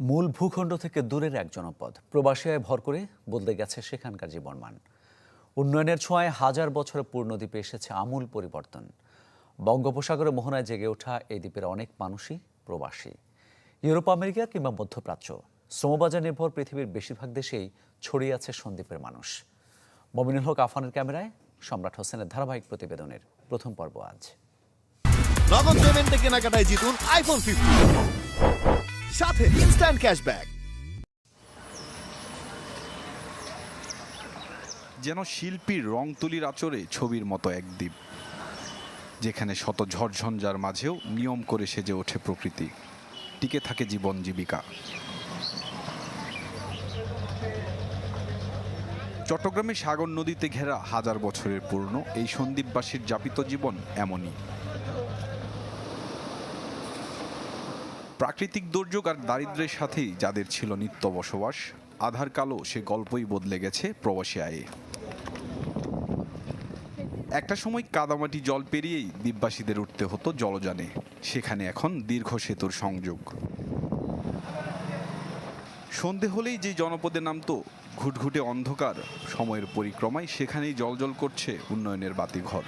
মূল ভূখণ্ড থেকে দূরের এক জনপদ। প্রবাসীয় ভর করে বদলে গেছে সেখানকার জীবনমান। উন্নয়নের ছোঁয়ায় হাজার বছরের পূর্ণ দ্বীপে এসেছে আমূল পরিবর্তন। বঙ্গোপসাগরে মোহনায় জেগে ওঠা এই দ্বীপের অনেক মানুষই প্রবাসী। ইউরোপ, আমেরিকা কিংবা মধ্যপ্রাচ্য। শ্রমবাজার নির্ভর পৃথিবীর বেশিরভাগ দেশেই ছড়িয়ে আছে সন্দ্বীপের মানুষ। মমিনুল হক, আফানের ক্যামেরায় সম্রাট হোসেনের ধারাবাহিক প্রতিবেদনের প্রথম পর্ব আজ। নগদ পেমেন্টে কেনাকাটায় জিতুন আইফোন ফিফটি সাথে ইনস্ট্যান্ট ক্যাশব্যাক যেন শিল্পীর রং তুলির আচরে ছবির মতো এক দ্বীপ, যেখানে শত ঝড়ঝঞ্ঝার মাঝেও নিয়ম করে সেজে ওঠে প্রকৃতি। টিকে থাকে জীবন জীবিকা। চট্টগ্রামে সাগর নদীতে ঘেরা হাজার বছরের পুরনো এই সন্দ্বীপবাসীর যাপিত জীবন এমনই। প্রাকৃতিক দুর্যোগ আর দারিদ্র্যের সাথেই যাদের ছিল নিত্য বসবাস আধার কালো সে গল্পই বদলে গেছে প্রবাসী আয়ে। একটা সময় কাদামাটি জল পেরিয়েই দ্বীপবাসীদের উঠতে হতো জলযানে, সেখানে এখন দীর্ঘ সেতুর সংযোগ। সন্ধে হলেই যে জনপদে নামতো, ঘুটঘুটে অন্ধকার, সময়ের পরিক্রমায় সেখানেই জলজল করছে উন্নয়নের বাতিঘর।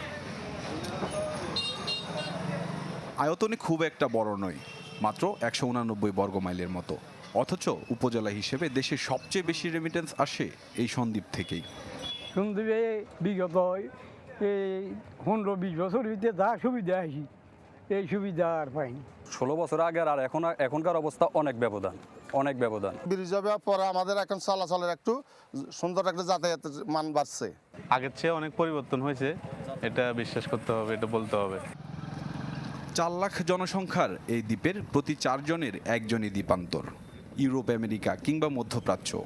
আয়তনে খুব একটা বড় নয় মাত্র একশো উনানব্বই বর্গ মাইলের মতো। অথচ উপজেলা হিসেবে দেশের সবচেয়ে বেশি রেমিটেন্স আসে এই সন্দ্বীপ থেকেই। সন্দীপে বিগত এই পনেরো বিশ বছর ভিতরে যা সুবিধা আছি এই সুবিধা আর পাইনি। ষোলো বছর আগের আর এখন এখনকার অবস্থা অনেক ব্যবধান অনেক ব্যবধান। ব্রিজ হওয়ার পরে আমাদের এখন চলাচলের একটু সুন্দর একটা যাতায়াতের মান বাড়ছে। আগের চেয়ে অনেক পরিবর্তন হয়েছে এটা বিশ্বাস করতে হবে এটা বলতে হবে। চার লাখ জনসংখ্যার এই দ্বীপের প্রতি চারজনের একজনই দ্বীপান্তর, ইউরোপ, আমেরিকা কিংবা মধ্যপ্রাচ্য।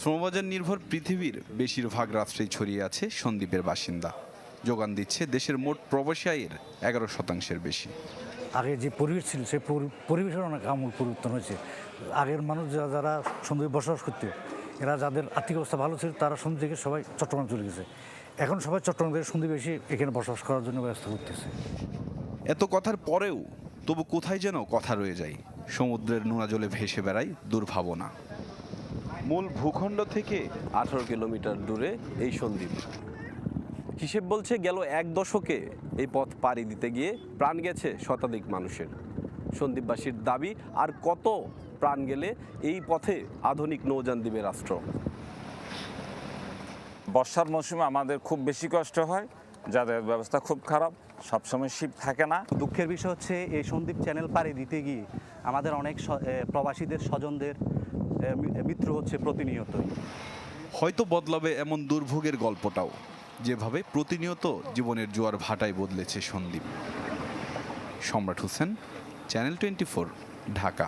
শ্রমবাজার নির্ভর পৃথিবীর বেশিরভাগ রাষ্ট্রেই ছড়িয়ে আছে সন্দ্বীপের বাসিন্দা। যোগান দিচ্ছে দেশের মোট প্রবাসী আয়ের এগারো শতাংশের বেশি। আগে যে পরিবেশ ছিল, সেই পরি- পরিবেশের অনেক আমূল পরিবর্তন হয়েছে। আগের মানুষ যারা যারা সন্ধ্যে বসবাস করতো, এরা যাদের আর্থিক অবস্থা ভালো ছিল, তারা সন্ধ্যে থেকে সবাই চট্টগ্রাম চলে গেছে। এখন সবাই চট্টগ্রাম থেকে সন্ধ্যে বেশি এখানে বসবাস করার জন্য ব্যবস্থা করতেছে। এত কথার পরেও তবু কোথায় যেন কথা রয়ে যায়। সমুদ্রের নোনা জলে ভেসে বেড়ায় দুর্ভাবনা। মূল ভূখণ্ড থেকে আঠারো কিলোমিটার দূরে এই সন্দ্বীপ। হিসেব বলছে গেল এক দশকে এই পথ পাড়ি দিতে গিয়ে প্রাণ গেছে শতাধিক মানুষের। সন্দ্বীপবাসীর দাবি আর কত প্রাণ গেলে এই পথে আধুনিক নৌযান দিবে রাষ্ট্র। বর্ষার মৌসুমে আমাদের খুব বেশি কষ্ট হয় যাতায়াত ব্যবস্থা খুব খারাপ। সবসময় শিপ থাকে না। দুঃখের বিষয় হচ্ছে এই সন্দীপ চ্যানেল পাড়ি দিতে গিয়ে আমাদের অনেক প্রবাসীদের স্বজনদের মিত্র মৃত্যু হচ্ছে প্রতিনিয়ত। হয়তো বদলাবে এমন দুর্ভোগের গল্পটাও যেভাবে প্রতিনিয়ত জীবনের জোয়ার ভাটায় বদলেছে সন্দীপ। সম্রাট হোসেন চ্যানেল টোয়েন্টি ঢাকা।